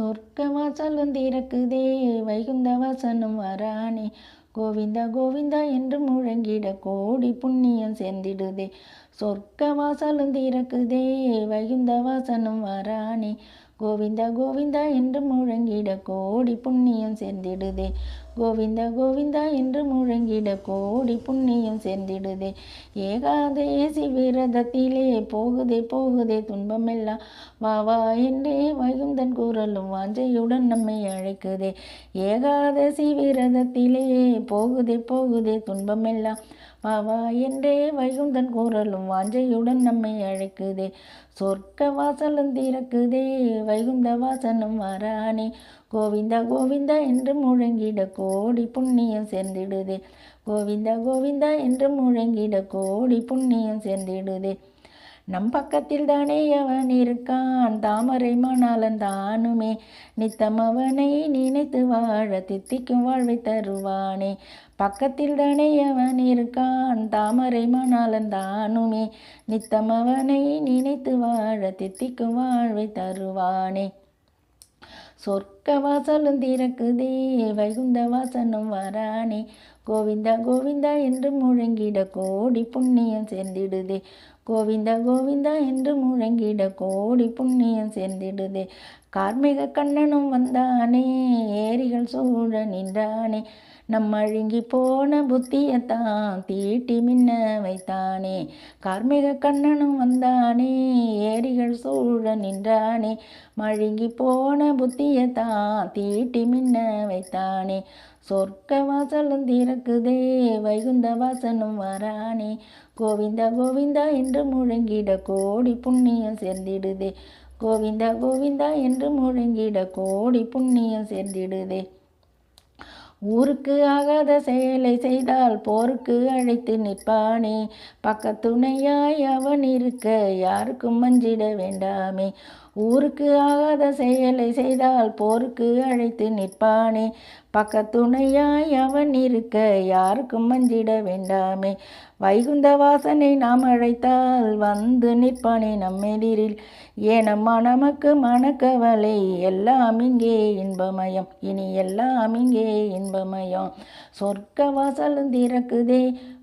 சொர்க்க வாசலும் திறக்குதே வைகுந்த வாசனும் வரானே. கோவிந்தா கோவிந்தா என்று முழங்கிட கோடி புண்ணியம் சேர்ந்திடுதே. சொர்க்க வாசலும் திறக்குதே வைகுந்த வாசனும் வரானே. கோவிந்தா கோவிந்தா என்று முழங்கிட கோடி புண்ணியம் சேர்ந்திடுதே. கோவிந்தா கோவிந்தா என்று முழங்கிட கோடி புண்ணியம் சேர்ந்திடுதே. ஏகாதேசி விரதத்திலே போகுதே போகுதே துன்பமெல்லாம் வா வா என்றே வைகுந்தன் குரலும் வாஞ்சையுடன் நம்மை அழைக்குதே. ஏகாதசி விரதத்திலே போகுதே போகுதே துன்பமெல்லாம் வா வா என்றே வைகுந்தன் குரலும் வாஞ்சையுடன் நம்மை அழைக்குதே. சொர்க்க வாசலும் திறக்குதே வைகுந்த வாசனும் வரானே. கோவிந்தா கோவிந்தா என்று முழங்கிட கோடி புண்ணியம் சேர்ந்திடுது. கோவிந்தா கோவிந்தா என்று முழங்கிட கோடி புண்ணியம் சேர்ந்திடுது. நம் பக்கத்தில் தானே அவன் இருக்கான் தாமரை மணாலன் தானுமே. நித்தம் அவனை நினைத்து வாழ தித்திக்கும் வாழ்வை தருவானே. பக்கத்தில் தானே அவன் இருக்கான் தாமரை மணாலன் தானுமே. நித்தம் அவனை நினைத்து வாழ தித்திக்கும் வாழ்வை தருவானே. சொர்க்க வாசலும் திறக்குதே வைகுந்த வாசனும் வரானே. கோவிந்தா கோவிந்தா என்று முழங்கிட கோடி புண்ணியம் சேர்ந்திடுதே. கோவிந்தா கோவிந்தா என்று முழங்கிட கோடி புண்ணியம் சேர்ந்திடுதே. கார்மிக கண்ணனும் வந்தானே ஏரிகள் சூழ நின்றானே. நம் அழுங்கி போன புத்தியத்தான் தீட்டி மின்ன வைத்தானே. கார்மிக கண்ணனும் வந்தானே ஏரிகள் சூழ நின்றானே. மழுங்கி போன புத்தியத்தான் தீட்டி மின்ன வைத்தானே. சொர்க்க வாசலும் திறக்குதே வைகுந்த வாசனும் வரானே. கோவிந்தா கோவிந்தா என்று முழங்கிட கோடி புண்ணியம் சேர்ந்திடுதே. கோவிந்தா கோவிந்தா என்று முழங்கிட கோடி புண்ணியம் சேர்ந்திடுதே. ஊருக்கு ஆகாத செயலை செய்தால் போருக்கு அழைத்து நிற்பானே. பக்கத்துணையாய் அவன் இருக்க யாருக்கும் மஞ்சிட வேண்டாமே. ஊருக்கு ஆகாத செயலை செய்தால் போருக்கு அழைத்து நிற்பானே. பக்கத்துணையாய் அவன் இருக்க யாருக்கும் மஞ்சிட வேண்டாமே. வைகுந்த வாசனை நாம் அழைத்தால் வந்து நிற்பானே நம்மெதிரில். ஏனம்மா நமக்கு மனக்கவலை எல்லாம் இங்கே இன்பமயம். இனி எல்லாம் இங்கே இன்பமயம். சொர்க்க வாசலும் திறக்குதே.